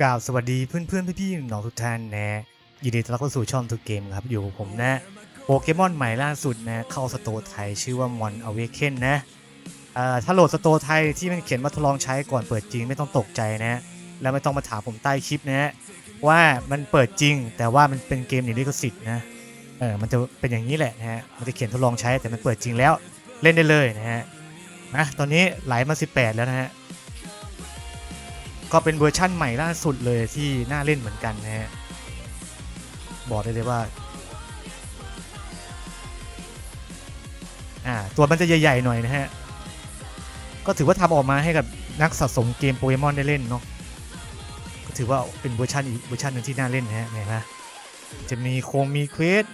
กราบสวัสดีเพื่อนเพื่อนพี่พี่ๆน้องทุกท่านนะยินดีต้อนรับเข้าสู่ช่องทุกเกมครับอยู่กับผมนะโปเกมอนใหม่ล่าสุดนะเข้าสโตร์ไทยชื่อว่ามอนอเวเคนนะถ้าโหลดสโตร์ไทยที่มันเขียนว่าทดลองใช้ก่อนเปิดจริงไม่ต้องตกใจนะแล้วไม่ต้องมาถามผมใต้คลิปนะว่ามันเปิดจริง แต่ว่ามันเป็นเกมหนีลิขสิทธิ์นะเออมันจะเป็นอย่างนี้แหละนะฮะมันจะเขียนทดลองใช้แต่มันเปิดจริงแล้วเล่นได้เลยนะฮะนะตอนนี้ไหลมา 18 แล้วนะฮะ ก็เป็นเวอร์ชั่นใหม่ล่าสุดเลยที่น่าเล่นเหมือนกันนะฮะบอกได้เลยว่าอ่าตัวมันจะใหญ่ ๆ หน่อยนะฮะ ก็ถือว่าทำออกมาให้กับนักสะสมเกมโปเกมอนได้เล่นเนาะก็ถือว่าเป็นเวอร์ชันอีกเวอร์ชันหนึ่งที่น่าเล่นนะฮะเห็นไหมจะมีโครงมีเควส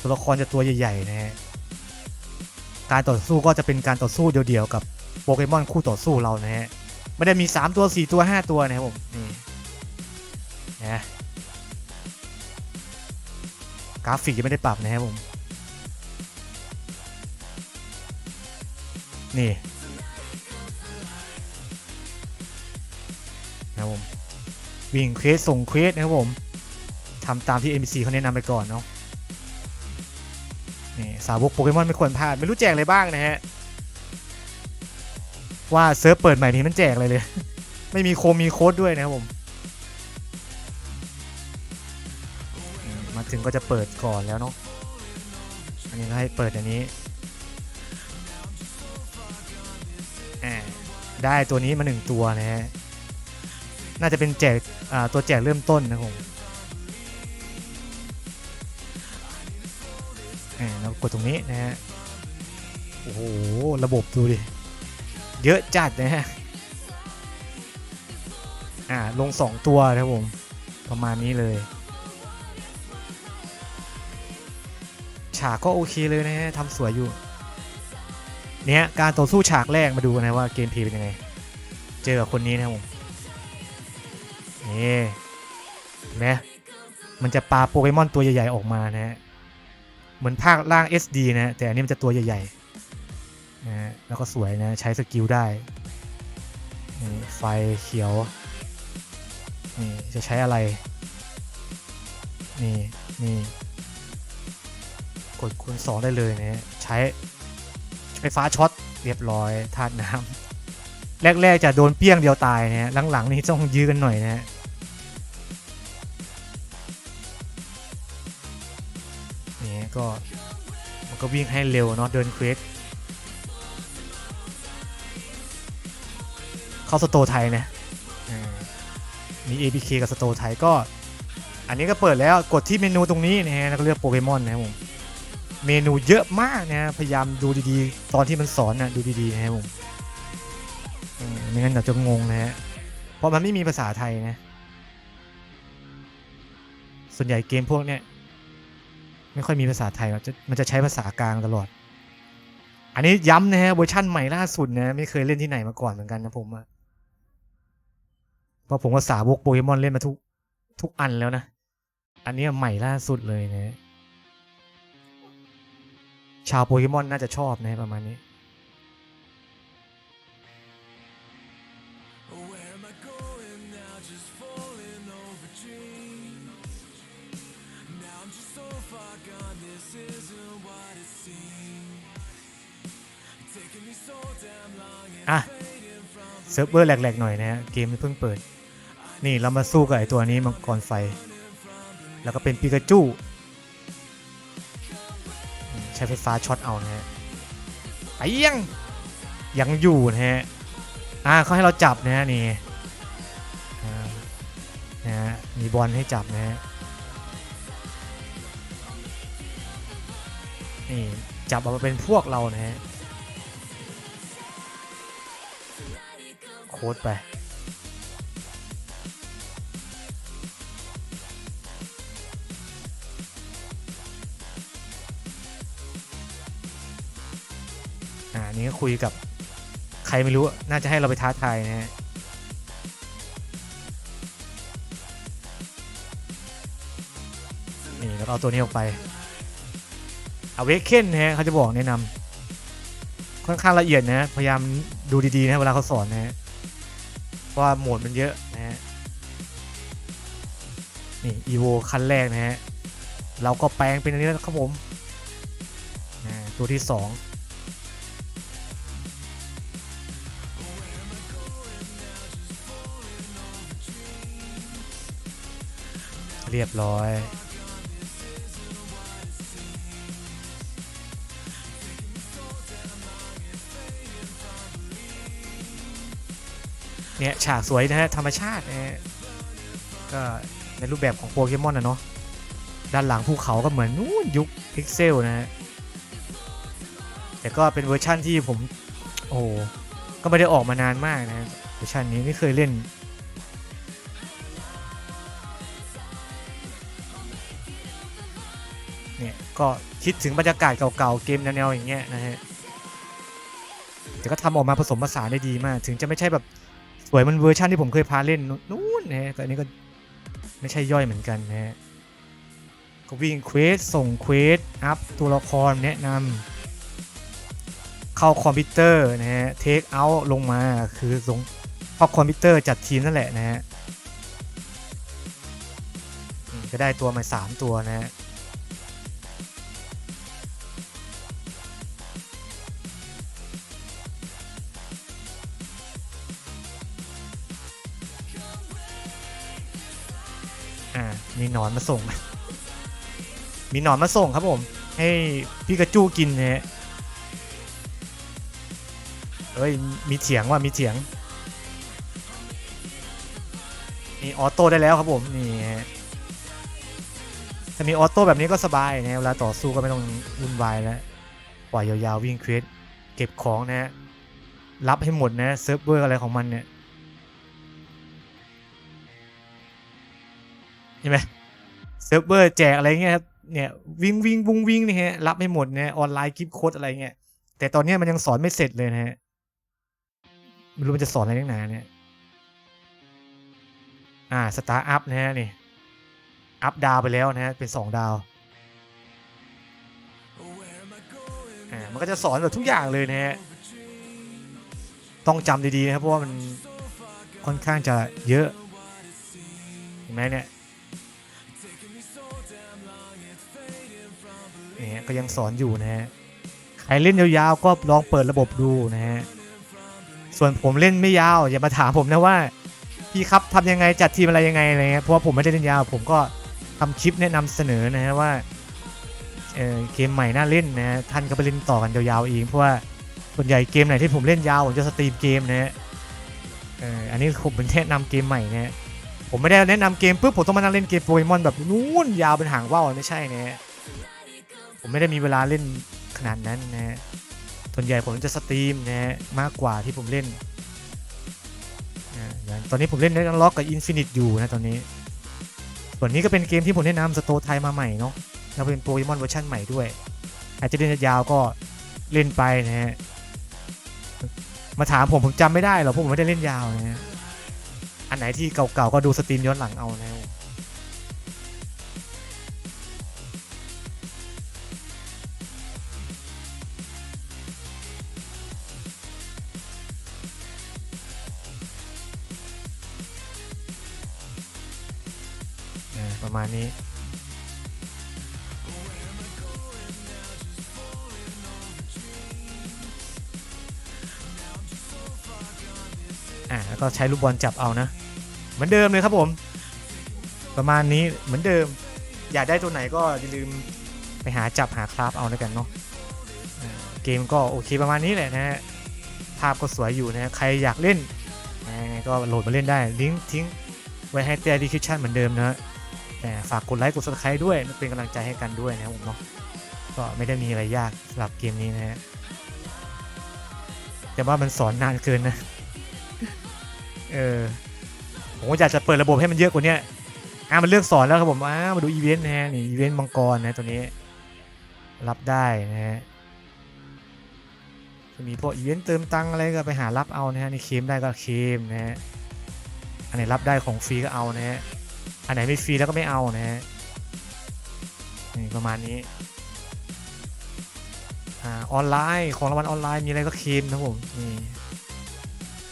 ตัวละครจะตัวใหญ่ๆนะฮะการต่อสู้ก็จะเป็นการต่อสู้เดียวๆกับโปเกมอนคู่ต่อสู้เรานะฮะ ไม่ได้มี 3 ตัว 4 ตัว 5 ตัวนะครับผมนี่นะกราฟิกยังไม่ได้ปรับนะครับผม นี่นะครับผม วิ่งเควสส่งเควสนะครับผมทำตามที่ NPC เขาแนะนำไปก่อนเนาะนี่สาวกโปเกมอนไม่ควรพลาด ไม่รู้แจกอะไรบ้างนะฮะ ว่าเซิร์ฟเปิดใหม่นี้มันแจกอะไรเลย ไม่มีโคมมีโค้ดด้วยนะครับผม มาถึงก็จะเปิดก่อนแล้วเนาะอันนี้ก็ให้เปิดอันนี้ได้ตัวนี้มาหนึ่งตัวนะฮะ น่าจะเป็นแจกตัวแจกเริ่มต้นนะครับผมเรากดตรงนี้นะฮะ โอ้โห ระบบดูดิ เยอะจัดนะฮะ อ่าลง 2 ตัวนะครับผม ประมาณนี้เลย ฉากก็โอเคเลยนะฮะทำสวยอยู่ เนี้ยการต่อสู้ฉากแรกมาดูกันนะว่าเกมพลย์เป็นยังไง เจอกับคนนี้นะครับผม นี่เห็นไหมมันจะปาโปเกมอนตัวใหญ่ ๆ ออกมานะฮะ เหมือนภาคล่าง SD นะ แต่อันนี้มันจะตัวใหญ่ ๆ นะฮะแล้วก็สวยนะ ใช้สกิลได้นี่ไฟเขียว นี่ จะใช้อะไร นี่ นี่ กดคูณสองได้เลยนะฮะใช้ไฟฟ้าช็อตเรียบร้อยธาตุน้ำแรก ๆ จะโดนเปี้ยงเดียวตายนะฮะหลัง ๆ นี่ต้องยื้อกันหน่อยนะฮะนี่ก็มันก็วิ่งให้เร็วเนาะเดินเควส เข้าสโตร์ไทยนะอ่ามี APK กับสโตร์ไทยก็ อันนี้ก็เปิดแล้วกดที่เมนูตรงนี้นะฮะแล้วก็เลือกโปเกมอนนะครับผมเมนูเยอะมากนะฮะพยายามดูดีๆ ตอนที่มันสอนนะดูดีๆนะครับผมอืมไม่งั้นเดี๋ยวจะงงนะฮะเพราะมันไม่มีภาษาไทยนะ ส่วนใหญ่เกมพวกเนี้ยไม่ค่อยมีภาษาไทยหรอกจะมันจะใช้ภาษากลางตลอด อันนี้ย้ำนะฮะเวอร์ชั่นใหม่ล่าสุดนะ ไม่เคยเล่นที่ไหนมาก่อนเหมือนกันนะผมอะ เพราะผมก็สาวกโปเกมอนเล่นมาทุกทุกอันแล้วนะ อันนี้ใหม่ล่าสุดเลยนะชาวโปเกมอนน่าจะชอบนะประมาณนี้ Where am I going now? Just falling over dreams. Now I'm just so far gone. This isn't what it seems. Taking me so damn long and อะ fading from เซิร์ฟเวอร์แหลกๆหน่อยนะฮะเกมเพิ่งเปิด นี่เรามาสู้กับไอตัวนี้มังกรไฟ แล้วก็เป็นปิกาจูอืมใช้ไฟฟ้าช็อตเอานะฮะไปยังยังอยู่นะฮะอ่าเขาให้เราจับนะฮะนี่อ่านะฮะมีบอลให้จับนะฮะนี่จับเอามาเป็นพวกเรานะฮะ ค้ดไป อ่านี่ก็คุยกับใครไม่รู้ น่าจะให้เราไปท้าทายนะฮะนี่แล้วเอาตัวนี้ออกไปเอาเวกเคนนะฮะเขาจะบอกแนะนำค่อนข้างละเอียดนะ พยายามดูดี ๆ นะ เวลาเขาสอนนะฮะ เพราะว่าโหมดมันเยอะนะฮะนี่อีโวคันแรกนะฮะเราก็แปลงเป็นอันนี้แล้วครับผมนะตัวที่สองเรียบร้อย เนี่ยฉากสวยนะฮะธรรมชาตินะฮะก็ในรูปแบบของโปเกมอนนะเนาะด้านหลังภูเขาก็เหมือนนู้นยุคพิกเซลนะฮะแต่ก็เป็นเวอร์ชั่นที่ผมโอ้ก็ไม่ได้ออกมานานมากนะเวอร์ชันนี้ไม่เคยเล่นเนี่ยก็คิดถึงบรรยากาศเก่าๆเกมแนวๆอย่างเงี้ยนะฮะแต่ก็ทำออกมาผสมผสานได้ดีมาก ถึงจะไม่ใช่แบบ วยมันเวอร์ชันที่ผมเคยพาเล่นนู้นนะฮะแต่อันนี้ก็ไม่ใช่ย่อยเหมือนกันนะฮะก็วิ่งเควสส่งเควสอัพตัวละครแนะนำเข้าคอมพิวเตอร์นะฮะเทคเอาท์ลงมาคือลงเข้าคอมพิวเตอร์จัดทีมนั่นแหละนะฮะก็ได้ตัวมา 3 ตัวนะฮะ นอนมาส่ง มีหนอนมาส่งครับผม ให้พี่กระจู้กินนะฮะเอ้ย มีเถียงว่ามีเถียงมีออโต้ได้แล้วครับผมนี่ฮะถ้ามีออโต้แบบนี้ก็สบายนะเวลาต่อสู้ก็ไม่ต้องวุ่นวายแล้วปล่อยยาวๆวิ่งเควสเก็บของนะ รับให้หมดนะเซิร์ฟเวอร์อะไรของมันเนี่ยเห็นไหม เซิร์ฟเวอร์แจกอะไรเงี้ยครับเนี่ยวิ่งวิ่งวุ้งวิ่งนี่ฮะรับให้หมดเนี่ยออนไลน์กิฟต์โค้ดอะไรเงี้ยแต่ตอนนี้มันยังสอนไม่เสร็จเลยนะฮะไม่รู้มันจะสอนอะไรนักหนาเนี่ยอ่าสตาร์อัพนะฮะนี่อัพดาวไปแล้วนะฮะเป็นสองดาวอ่ามันก็จะสอนแบบทุกอย่างเลยนะฮะต้องจำดีๆนะครับเพราะว่ามันค่อนข้างจะเยอะเห็นไหมเนี่ย เนี่ยก็ยังสอนอยู่นะฮะใครเล่นยาวๆก็ลองเปิดระบบดูนะฮะส่วนผมเล่นไม่ยาวอย่ามาถามผมนะว่าพี่ครับทำยังไงจัดทีมอะไรยังไงอะไรเงี้ยเพราะว่าผมไม่ได้เล่นยาว ผมก็ทำคลิปแนะนำเสนอนะฮะว่าเออเกมใหม่น่าเล่นนะฮะท่านก็ไปเล่นต่อกันยาวๆเองเพราะว่าส่วนใหญ่เกมไหนที่ผมเล่นยาวผมจะสตรีมเกมนะฮะเอออันนี้ผมเป็นแนะนำเกมใหม่นะฮะผมไม่ได้แนะนำเกมปุ๊บผมต้องมานั่งเล่นเกมโปเกมอนแบบนู้นยาวเป็นหางว่าวไม่ใช่นะฮะ ผมไม่ได้มีเวลาเล่นขนาดนั้นนะฮะส่วนใหญ่ผมจะสตรีมนะฮะมากกว่าที่ผมเล่นนะอย่างตอนนี้ผมเล่นเล่นล็อกกับอินฟินิตอยู่นะตอนนี้ ส่วนนี้ก็เป็นเกมที่ผมแนะนำสโตไทยมาใหม่เนาะแล้วเป็นโปเกมอนเวอร์ชันใหม่ด้วย อาจจะเล่นยาวก็เล่นไปนะฮะมาถามผมผมจำไม่ได้หรอกเพราะผมไม่ได้เล่นยาวนะฮะอันไหนที่เก่าๆก็ดูสตรีมย้อนหลังเอานะ ประมาณนี้ อ่าแล้วก็ใช้ลูกบอลจับเอานะ เหมือนเดิมเลยครับผม ประมาณนี้เหมือนเดิม อยากได้ตัวไหนก็อย่าลืมไปหาจับหาคราฟเอาแล้วกันเนาะเกมก็โอเคประมาณนี้แหละนะฮะภาพก็สวยอยู่นะใครอยากเล่นนะก็โหลดมาเล่นได้ ลิงก์ทิ้งไว้ให้ใต้ดีคริปชั่นเหมือนเดิมนะฮะ ฝากกดไลค์กด subscribe ด้วยเป็นกำลังใจให้กันด้วยนะครับผมเนาะก็ไม่ได้มีอะไรยากสำหรับเกมนี้นะฮะแต่ว่ามันสอนนานเกินนะ เออผมก็อยากจะเปิดระบบให้มันเยอะกว่านี้อ่ามันเลือกสอนแล้วครับผมอ่ามาดูอีเวนต์นะฮะนี่อีเวนต์มังกรนะตัวนี้ รับได้นะฮะจะมีพวกอีเวนต์เติมตังอะไรก็ไปหารับเอานะฮะนี่เคมได้ก็เคมนะฮะอันไหนรับได้ของฟรีก็เอานะฮะ อันไหนไม่ฟรีแล้วก็ไม่เอานะฮะนี่ประมาณนี้อ่าออนไลน์ของรางวัลออนไลน์มีอะไรก็เคลมนะผมนี่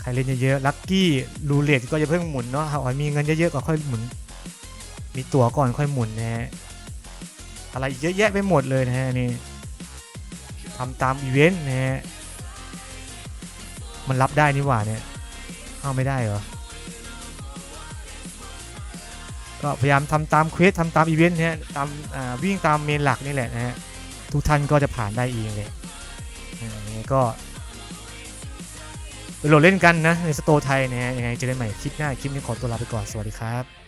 ใครเล่นเยอะๆลัคกี้รูเล็ตก็จะเพิ่งหมุนเนาะเอาไว้มีเงินเยอะๆก็ค่อยหมุน มีตั๋วก่อนค่อยหมุนนะฮะอะไรเยอะแยะไปหมดเลยนะฮะนี่ทำตามอีเวนต์นะฮะมันรับได้นี่หว่าเนี่ยเอาไม่ได้เหรอ ก็พยายามทำตามเควสทำตามอีเวนต์นะฮะตามวิ่งตามเมนหลักนี่แหละนะฮะทุกท่านก็จะผ่านได้เองเลยอ่ก็ไปโหลดเล่นกันนะในสโตร์ไทยนะฮะยังไงเจอกันใหม่คลิปหน้าคลิปนี้ขอตัวลาไปก่อนสวัสดีครับ